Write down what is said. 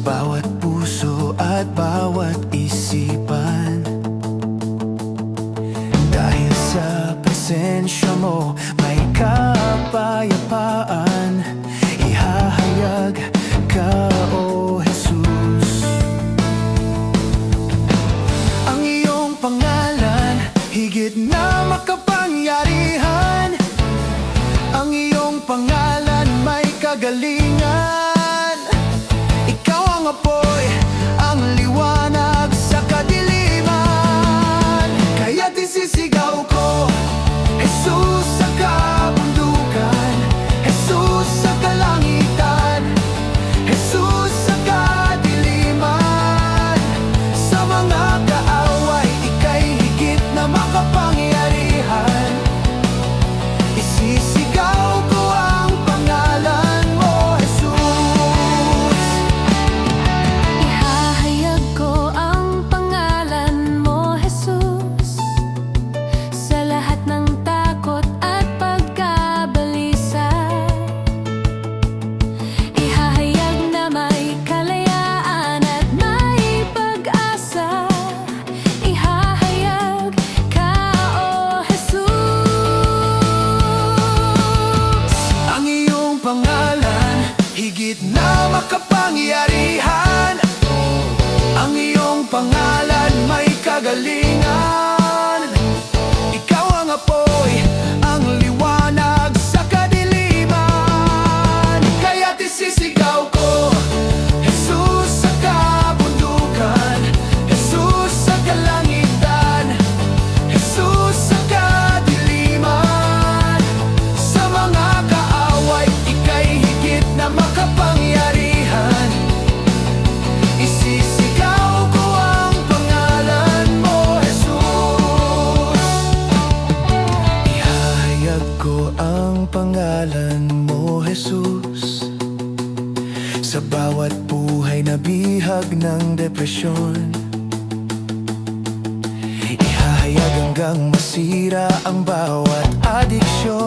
bawat puso at bawat isipan. Dahil sa presensya mo may kapayapaan. Ihahayag ka o Jesus. Ang iyong pangalan higit na makapangyarihan. Ang iyong pangalan may kagalingan makapangyarihan. Ang iyong pangalan may kagalingan. ay nabihag ng depresyon. Ihahayag hanggang masira ang bawat adiksyon